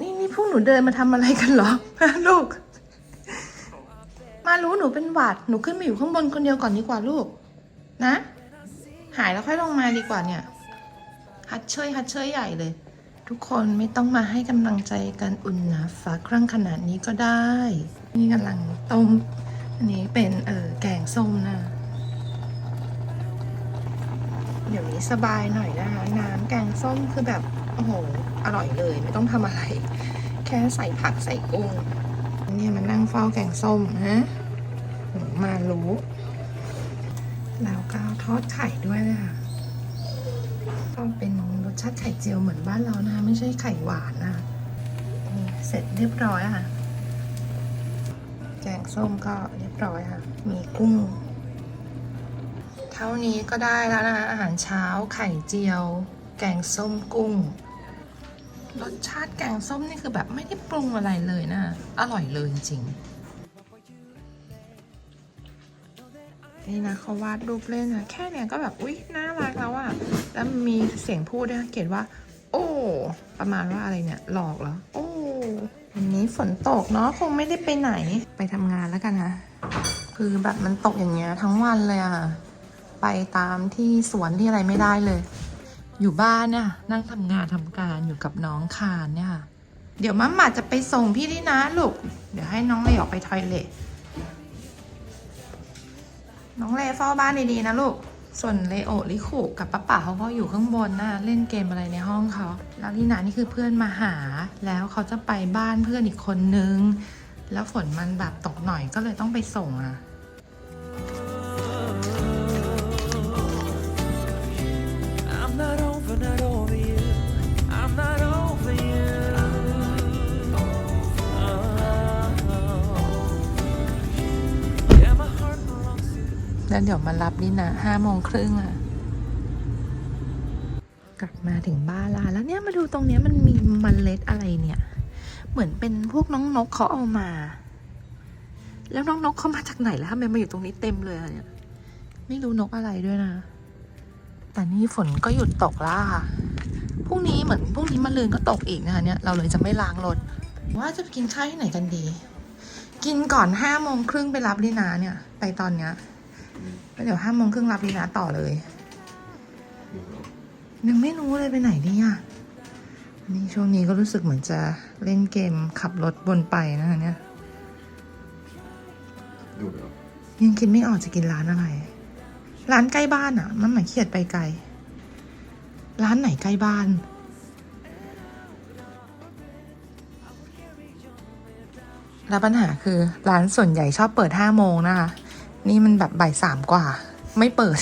นี่นี่พวกหนูเดินมาทำอะไรกันเหรอลูก มารู้หนูเป็นหวัดหนูขึ้นมาอยู่ข้างบนคนเดียวก่อนดีกว่าลูก นะ หายแล้วค่อยลงมาดีกว่าเนี่ย ฮัดเชยฮัดเชยใหญ่เลย ทุกคนไม่ต้องมาให้กำลังใจกันอุ่นหนาฟ้าครั่งขนาดนี้ก็ได้ นี่กำลังต้มอันนี้เป็นเออแกงส้มนะ เดี๋ยวนี้สบายหน่อยนะคะน้ำแกงส้มคือแบบโอ้โหอร่อยเลย ไม่ต้องทำอะไร แค่ใส่ผักใส่กุ้งเนี่ยมันนั่งเฝ้าแกงส้มฮะมารู้แล้วก็ทอดไข่ด้วยนะคะต้องเป็นรสชาติไข่เจียวเหมือนบ้านเรานะคะไม่ใช่ไข่หวานนะคะเสร็จเรียบร้อยค่ะ แกงส้มก็เรียบร้อยค่ะ มีกุ้ง เท่านี้ก็ได้แล้วนะคะอาหารเช้าไข่เจียว แกงส้มกุ้ง รสชาติแกงส้มนี่คือแบบไม่ได้ปรุงอะไรเลยนะ อร่อยเลยจริงๆนี่นะเขาวาดรูปเล่นนะแค่เนี้ยก็แบบอุ๊ยน่ารักแล้วอะแล้วมีเสียงพูดด้วยเขียนว่า โอ้ ประมาณว่าอะไรเนี่ย หลอกเหรอ โอ้วันนี้ฝนตกเนาะคงไม่ได้ไปไหนไปทำงานแล้วกันนะคือแบบมันตกอย่างเงี้ยทั้งวันเลยอะ ไปตามที่สวนที่อะไรไม่ได้เลย อยู่บ้านเนี่ยนั่งทำงานทำการอยู่กับน้องคานเนี่ยค่ะเดี๋ยวมัมหมาจะไปส่งพี่ที่นะลูก เดี๋ยวให้น้องเลออกไปทอยเลทน้องเลเฝ้าบ้านดีๆนะลูก ส่วนเลโอลิคุกับป้าป๋าเขาก็อยู่ข้างบนนะเล่นเกมอะไรในห้องเขา แล้วลีนานี่คือเพื่อนมาหา แล้วเขาจะไปบ้านเพื่อนอีกคนนึง แล้วฝนมันแบบตกหน่อยก็เลยต้องไปส่งอะ แล้วเดี๋ยวมารับนี่นะห้าโมงครึ่งอะกลับมาถึงบ้านละแล้วเนี่ยมาดูตรงเนี้ยมันมีมเมล็ดอะไรเนี่ย เหมือนเป็นพวกน้องนกเขาเอามา แล้วน้องนกเขามาจากไหนแล้วทำไมมาอยู่ตรงนี้เต็มเลยเนี่ย ไม่รู้นกอะไรด้วยนะ แต่นี่ฝนก็หยุดตกแล้วค่ะพรุ่งนี้เหมือนพรุ่งนี้มะรืนก็ตกอีกนะคะเนี่ยเราเลยจะไม่ล้างรถว่าจะไปกินข้าวที่ไหนกันดี กินก่อนห้าโมงครึ่งไปรับลินาเนี่ย ไปตอนเนี้ย แล้วเดี๋ยวห้าโมงครึ่งรับลีนาต่อเลยยังไม่รู้เลยไปไหนดีอะนี่ช่วงนี้ก็รู้สึกเหมือนจะเล่นเกมขับรถบนไปนะคะเนี่ยดูแล้วยังคิดไม่ออกจะกินร้านอะไร ร้านใกล้บ้านอะ มันหมายเขียดไปไกล ร้านไหนใกล้บ้าน แล้วปัญหาคือ ร้านส่วนใหญ่ชอบเปิดห้าโมงนะคะ นี่มันแบบบ่ายสามกว่า ไม่เปิด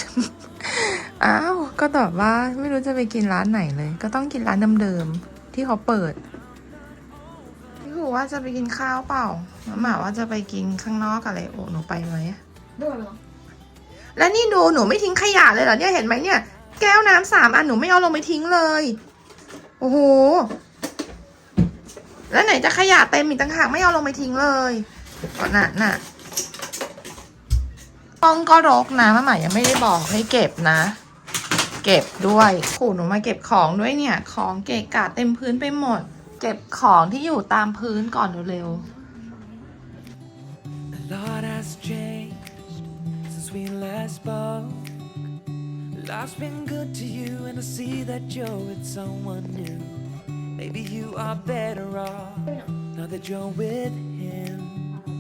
อ้าว ก็ตอบว่าไม่รู้จะไปกินร้านไหนเลย ก็ต้องกินร้านเดิมๆที่เขาเปิดพี่หูว่าจะไปกินข้าวเปล่าหมาว่าจะไปกินข้างนอกอะไรโอ้หนูไปไหมด้วยเหรอแล้วนี่ดูหนูไม่ทิ้งขยะเลยเหรอเนี่ยเห็นไหมเนี่ย แก้วน้ำสามอันหนูไม่เอาลงไปทิ้งเลย โอ้โหแล้วไหนจะขยะเต็มอีกต่างหากไม่เอาลงไปทิ้งเลยก็น่ะน่ะ ห้องก็รกนะมาใหม่ยังไม่ได้บอกให้เก็บนะ เก็บด้วยโอ้หนูมาเก็บของด้วยเนี่ย ของเกะกะเต็มพื้นไปหมด เก็บของที่อยู่ตามพื้นก่อนเร็ว A lot has changed since we last spoke. Life's been good to you, and I see that you're with someone new. Maybe you are better off now that you're with him.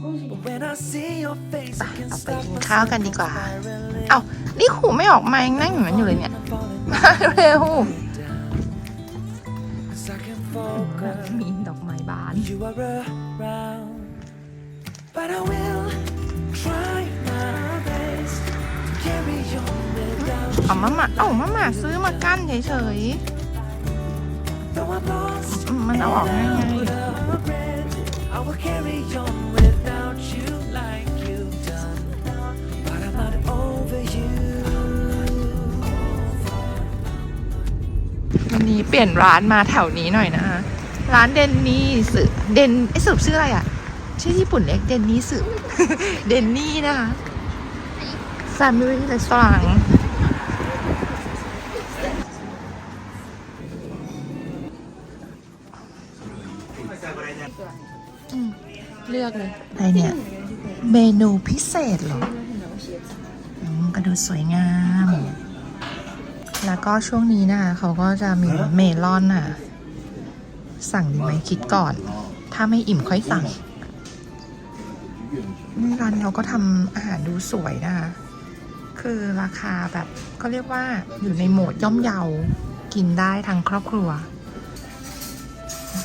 เอาไป stop กิน myself ข้าวกันดีกว่า from spiraling. ๆเอานี่ขู่ไม่ออกมายังนั่งอยู่นั้นอยู่เลยเนี่ย I'm falling มาเร็ว way down. 'Cause I can focus. มีดอกไม้บาน You are around, but I will try my best to carry on without เอามามาเอามามาซื้อมากั้นเฉย Though I'm lost ๆอืมมันเอาออกง่าย put up a bridge, I will carry on without you like you've done. But I'm not over you. วันนี้เปลี่ยนร้านมาแถวนี้หน่อยนะคะ ร้านเดนนี่สึเดนไอสืบชื่ออะไรอะ ชื่อญี่ปุ่นเล็กเดนนี่สึ เดนนี่นะคะ Family Restaurant เลือกเลยอะไรเนี่ย เมนูพิเศษเหรออืมก็ดูสวยงาม แล้วก็ช่วงนี้นะคะเขาก็จะมีเมลอนน่ะ สั่งดีไหมคิดก่อน ถ้าไม่อิ่มค่อยสั่งนี่ร้านเขาก็ทำอาหารดูสวยนะคะ คือราคาแบบก็เรียกว่าอยู่ในโหมดย่อมเยา กินได้ทั้งครอบครัว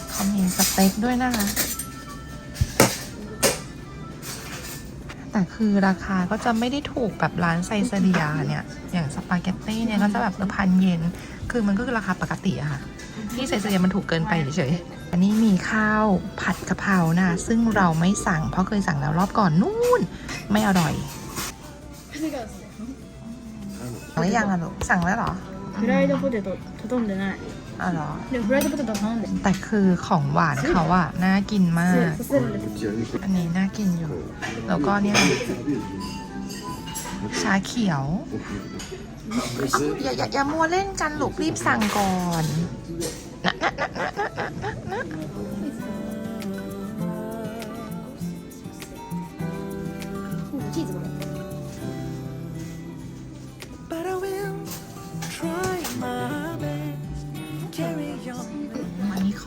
เขามีสเต็กด้วยนะคะ แต่คือราคาก็จะไม่ได้ถูกแบบร้านไซเซเรียเนี่ย อย่างสปาเกตตี้เนี่ยก็จะแบบเออพันเยน คือมันก็คือราคาปกติอะค่ะ ที่ไซเซเรียมันถูกเกินไปเฉยๆ อันนี้มีข้าวผัดกะเพรานะ ซึ่งเราไม่สั่งเพราะเคยสั่งแล้วรอบก่อนนู่น ไม่อร่อยสั่งหรือยังอะลูกสั่งแล้วเหรอ フライドポテト頼んでない อ๋อเหรอ 네, 브라질부터 더 가면 돼. แต่คือของหวานเขาอะน่ากินมากอันนี้น่ากินอยู่ แล้วก็เนี่ยชาเขียวอย่าอย่าอย่ามัวเล่นกันหลูกรีบสั่งก่อนนะนะนะนะนะนะนะ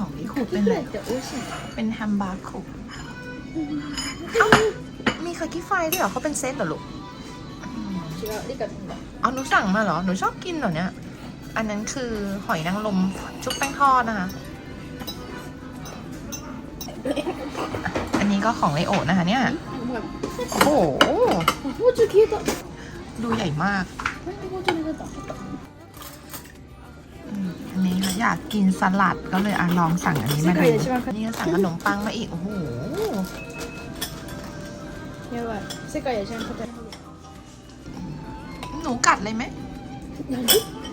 ของนิคุเป็นอะไรเป็นแฮมบาร์คุมีคากิไฟด้วยเหรอเขาเป็นเซตเหรอลูกเอาหนูสั่งมาเหรอ หนูชอบกินเหรอเนี่ย อันนั้นคือหอยนางรมชุบแป้งทอดนะคะ อันนี้ก็ของไลโอนะคะเนี่ย โอ้โห ดูใหญ่มาก อันนี้ค่ะอยากกินสลัดก็เลยอลองสั่งอันนี้มาดูนี่สั่งขนมปังมาอีก โอ้โหเยหนูกัดเลยไหม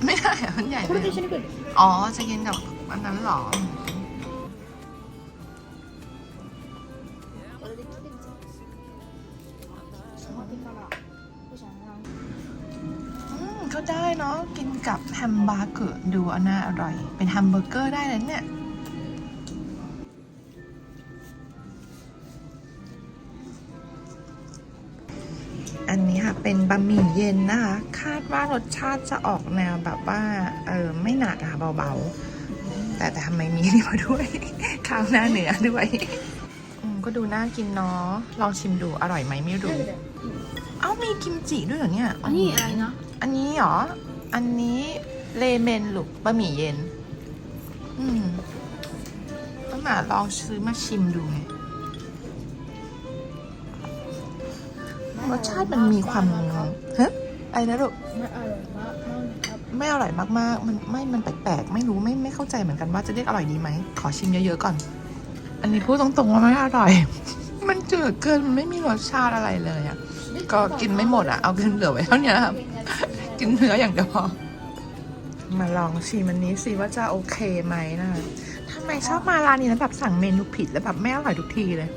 ไม่ได้อะมันใหญ่เลยอ๋อ จะกินกับอันนั้นหรอ Thank you. ็ได้เนาะกินกับแฮมบาร์เกอร์ดูอันน่าอร่อย เป็นแฮมเบอร์เกอร์ได้แล้วเนี่ยอันนี้ค่ะ เป็นบะหมี่เย็นนะคะ คาดว่ารสชาติจะออกแนวแบบว่า เออไม่หนักค่ะเบาๆ แต่แต่ทำไมมีนี่มาด้วย ข้าวหน้าเหนือด้วยก็ดูน่ากินเนาะลองชิมดูอร่อยไหมไม่รู้ เอ้ามีกิมจิด้วยเหรอเนี่ยอันนี้อะไรเนาะ อันนี้หรอ อันนี้เลเมนหรือบะหมี่เย็น อืมต้องมาลองซื้อมาชิมดูไงรสชาติมันมีความเฮะอะไรนะลูกไม่อร่อยมากไม่อร่อยมากๆ มันไม่ มันแปลกๆ ไม่รู้ไม่ไม่เข้าใจเหมือนกันว่าจะเรียกอร่อยดีไหม ขอชิมเยอะๆก่อน อันนี้พูดตรงๆว่าไม่อร่อย มันจืดเกิน มันไม่มีรสชาติอะไรเลยอะ ก็กินไม่หมดอะ เอากินเหลือไว้เท่านี้ครับ กินเนื้ออย่างเดียวพอ มาลองชิมอันนี้สิว่าจะโอเคไหมนะทำไมชอบมาร้านนี้แล้วแบบสั่งเมนูผิดแล้วแบบไม่อร่อยทุกทีเลย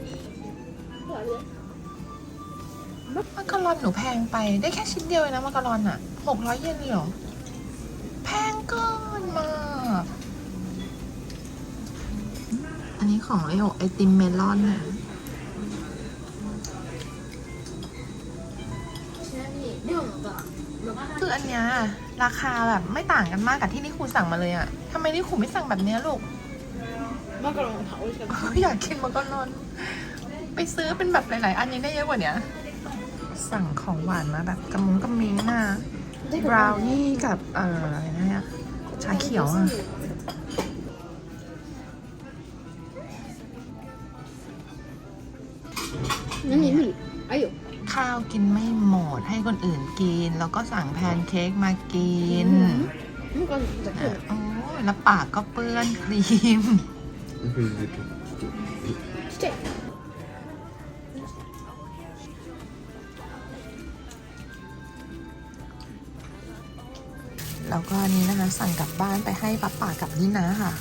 มักกะลอนหนูแพงไปได้แค่ชิ้นเดียวเองนะมักกะลอนอะหกร้อยเยนเลยเหรอ แพงเกินมากอันนี้ของไอโอไอติมเมลอนนะ อันเนี้ยราคาแบบไม่ต่างกันมากกับที่นี่ครูสั่งมาเลยอะทำไมนี่ครูไม่สั่งแบบเนี้ยลูก มากกว่ารองเท้าฉันอยากกินมันก็นอน ไปซื้อเป็นแบบหลาย ๆ อันยังได้เยอะกว่าเนี้ย สั่งของหวานมาแบบกระมุงกระมิงน่ะบราวนี่กับเอ่ออะไรน่ยชาเขียวอะนี่นี่มีอ้ย ข้าวกินไม่หมดให้คนอื่นกิน แล้วก็สั่งแพนเค้กมากินอ่โอ้แล้วปากก็เปื้อนครีม แล้วก็นี้นะคะ สั่งกลับบ้านไปให้ป๊าป่ากับนี่นะค่ะ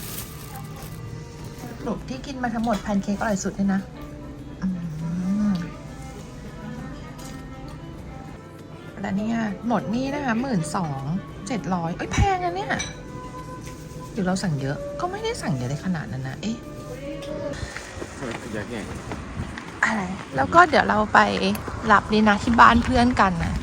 สลุปที่กินมาทั้งหมดแพนเค้กอร่อยสุดเลยนะ นะเนี่ย หมดนี่นะคะหมื่นสองเจ็ดร้อยเอ้ยแพงนะเนี่ยอยู่เราสั่งเยอะ ก็ไม่ได้สั่งเยอะได้ขนาดนั้นนะ เอ๊ะอะไร แล้วก็เดี๋ยวเราไปหลับดีนะที่บ้านเพื่อนกันนะ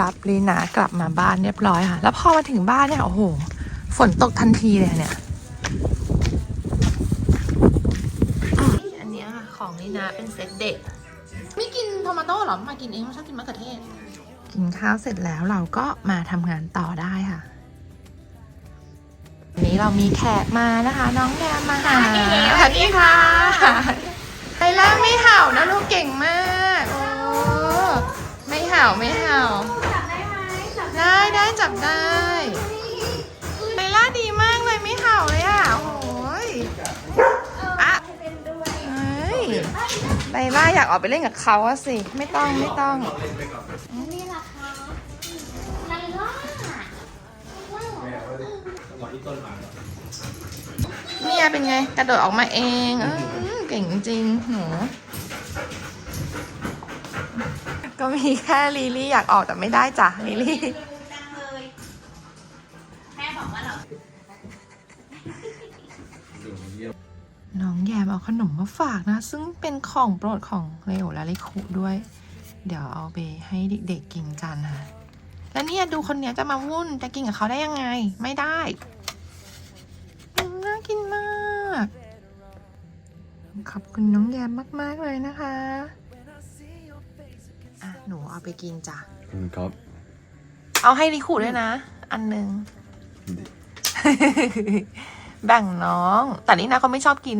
รับลีนากลับมาบ้านเรียบร้อยค่ะ แล้วพอมาถึงบ้านเนี่ย โอ้โห ฝนตกทันทีเลยเนี่ย อันเนี้ยค่ะ ของลีนาเป็นเซตเด็ก ไม่กินโทมาโต้หรอ มากินเองชอบกินมะเขือเทศ กินข้าวเสร็จแล้วเราก็มาทำงานต่อได้ค่ะวันนี้เรามีแขกมานะคะ น้องแยมมาหาสวัสดีค่ะไฮล่าไม่เห่านะลูกเก่งมากโอ้ ไม่เห่าไม่เห่าจับได้ไหมจับได้ได้จับได้ไลล่าดีมากเลยไม่เห่าเลยอะโอ้ยอะเป็นด้วยเฮ้ยไลล่าอยากออกไปเล่นกับเขาอะสิ ไม่ต้องไม่ต้องนี่แหละคะไลล่าเนี่ยเป็นไงกระโดดออกมาเองเก่งจริงหนู ก็มีแค่ลิลี่อยากออกแต่ไม่ได้จ้ะลิลี่น้องแยมเอาขนมมาฝากนะ ซึ่งเป็นของโปรดของเลโอและลิคุด้วย เดี๋ยวเอาไปให้เด็กๆกินกันค่ะแล้วเนี่ยดูคนเนี้ยจะมาวุ่นจะกินกับเขาได้ยังไง ไม่ได้น่ากินมาก ขอบคุณน้องแยมมากๆเลยนะคะ หนูเอาไปกินจ้ะครับเอาให้ลิคุด้วยนะ อันหนึ่งแบ่งน้อง แต่นี่นะเขาไม่ชอบกิน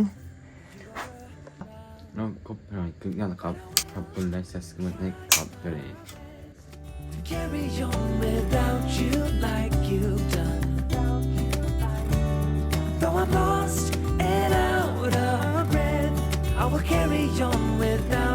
น้องครบหน่อยครึ่งงานนะครับขอบคุณและสัสกุลให้ครับเลย Carry on without you like you've done. Though I'm lost and out of breath, I will carry on without you like